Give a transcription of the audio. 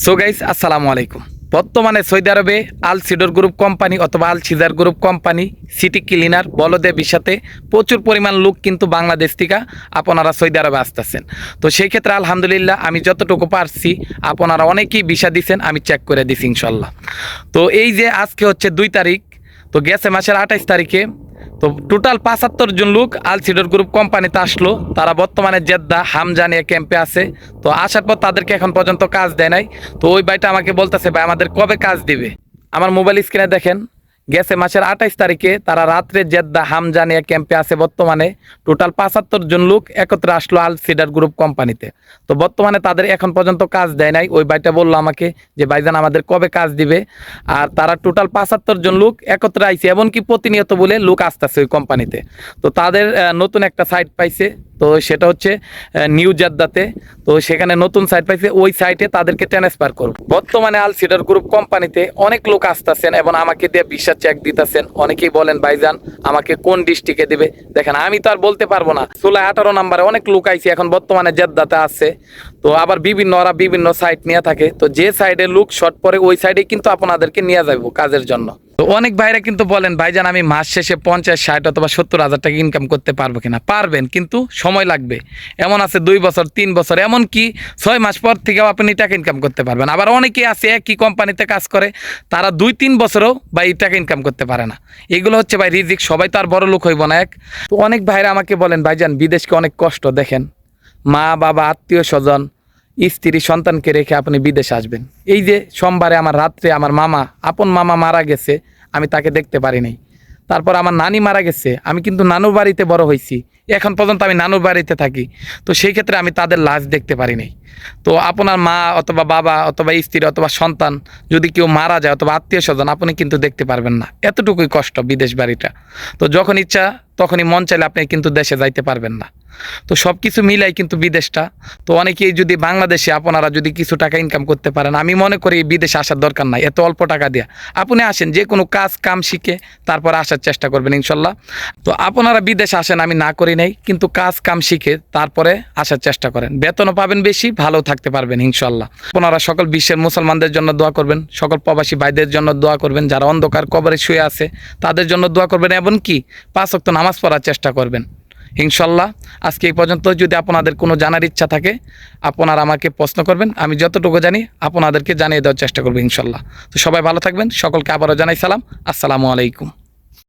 So guys আসসালামু আলাইকুম বর্তমানে সৌদি আরবে আল সিডর গ্রুপ কোম্পানি অথবা Al Caesar group company city cleaner বলদে বিষাতে প্রচুর পরিমাণ লোক কিন্তু বাংলাদেশ থেকে আপনারা সৌদি আরবে আসতেছেন। তো সেই ক্ষেত্রে আলহামদুলিল্লাহ আমি যতটুকু পারছি আপনারা অনেকেই বিষা দিছেন, আমি চেক করে দিছি ইনশাল্লাহ তো এই যে আজকে হচ্ছে দুই তারিখ, তো গেছে মাসের আঠাইশ তারিখে তো টোটাল পাঁচাত্তর জন লোক আলসিডোর গ্রুপ কোম্পানিতে আসলো। তারা বর্তমানে জেদ্দা হামজানিয়া ক্যাম্পে আছে। তো আসার পর তাদেরকে এখন পর্যন্ত কাজ দেয় নাই। তো ওই ভাইটা আমাকে বলতেছে, ভাই, আমাদের কবে কাজ দিবে? আমার মোবাইল স্ক্রিনে দেখেন। গেছে মাসের আঠাইশ তারিখে, তারা রাত্রে জেদ্দা হামজানিয়া ক্যাম্পে আছে বর্তমানে। টোটাল পাঁচাত্তর জন লোক একত্রে আসলো আল সিডার গ্রুপ কোম্পানিতে তো বর্তমানে তাদের এখন পর্যন্ত কাজ দেয় নাই। ওই ভাইটা বলল আমাকে যে, ভাইজান, আমাদের কবে কাজ দিবে? আর তারা টোটাল পাঁচাত্তর জন লোক একত্রে আইছে, এমনকি প্রতিনিয়ত বলে লোক আসতেছে ওই কোম্পানিতে তো তাদের নতুন একটা সাইট পাইছে। তো সেটা হচ্ছে নিউ জাদ্দাতে। তো সেখানে নতুন সাইট পাইছে, ওই সাইটে তাদেরকে ট্রান্সফার করব। বর্তমানে আল সিডার গ্রুপ কোম্পানিতে অনেক লোক আসতেছেন এবং আমাকে দিয়ে বিশ্বাস চেক দিতেছেন। অনেকেই বলেন, ভাইজান, আমাকে কোন ডিস্ট্রিক্টে দেবে? দেখেন, আমি তো আর বলতে পারব না। ষোলো আঠারো নাম্বারে অনেক লোক আইছে, এখন বর্তমানে জেদ্দাতে আছে। তো আবার বিভিন্ন ওরা বিভিন্ন সাইট নিয়ে থাকে। তো যে সাইডে লোক শর্ট পরে, ওই সাইডে কিন্তু আপনাদেরকে নিয়ে যাব কাজের জন্য। তো অনেক ভাইরা কিন্তু বলেন, ভাইজান, আমি মাস শেষে পঞ্চাশ, ষাট অথবা সত্তর হাজার টাকা ইনকাম করতে পারব কিনা? পারবেন, কিন্তু সময় লাগবে। এমন আছে দুই বছর, তিন বছর এমন কি ছয় মাস পর থেকেও আপনি টাকা ইনকাম করতে পারবেন। আবার অনেকেই আছে, একই কোম্পানিতে কাজ করে, তারা দুই, তিন বছরও বা এই টাকা ইনকাম করতে পারে না। এগুলো হচ্ছে ভাই রিজিক, সবাই তো আর বড় লোক হইব না, এক। তো অনেক ভাইরা আমাকে বলেন, ভাইজান, বিদেশকে অনেক কষ্ট, দেখেন। মা, বাবা, আত্মীয় স্বজন, স্ত্রী, সন্তানকে রেখে আপনি বিদেশে আসবেন। এই যে সোমবারে আমার রাত্রে আমার মামা, আপন মামা মারা গেছে, আমি তাকে দেখতে পারি নাই। তারপর আমার নানি মারা গেছে, আমি কিন্তু নানুর বাড়িতে বড় হয়েছি। এখন পর্যন্ত আমি নানুর বাড়িতে থাকি, তো সেই ক্ষেত্রে আমি তাদের লাশ দেখতে পারি নাই। তো আপনার মা অথবা বাবা অথবা স্ত্রী অথবা সন্তান যদি কেউ মারা যায় অথবা আত্মীয় স্বজন, আপনি কিন্তু দেখতে পারবেন না। এতটুকুই কষ্ট বিদেশ বাড়িটা। তো যখন ইচ্ছা, তখনই মন চাইলে আপনি কিন্তু দেশে যাইতে পারবেন না। তো সব কিছু মিলাই কিন্তু বিদেশটা। তো অনেকেই যদি বাংলাদেশে আপনারা যদি কিছু টাকা ইনকাম করতে পারেন, আমি মনে করি বিদেশে আসার দরকার নাই, এত অল্প টাকা দিয়া। আপনি আসেন, যে কোনো কাজ, কাম শিখে তারপর আসার চেষ্টা করবেন ইনশাল্লাহ। তো আপনারা বিদেশে আসেন, আমি না করি নাই, কিন্তু কাজ, কাম শিখে তারপরে আসার চেষ্টা করেন। বেতনও পাবেন বেশি ভালো থাকতে পারবেন ইনশাল্লাহ। আপনারা সকল বিশ্বের মুসলমানদের জন্য দোয়া করবেন, সকল প্রবাসী ভাইদের জন্য দোয়া করবেন, যারা অন্ধকার কবরে শুয়ে আছে, তাদের জন্য দোয়া করবেন এবং কি পাঁচ ওয়াক্ত নামাজ পড়ার চেষ্টা করবেন। ইনশাল্লাহ। আজকে এই পর্যন্ত যদি আপনাদের কোনো জানার ইচ্ছা থাকে, আপনারা আমাকে প্রশ্ন করবেন, আমি যতটুকু জানি আপনাদেরকে জানিয়ে দেওয়ার চেষ্টা করব ইনশাল্লাহ। তো সবাই ভালো থাকবেন, সকলকে আবারও জানাই সালাম, আসসালামু আলাইকুম।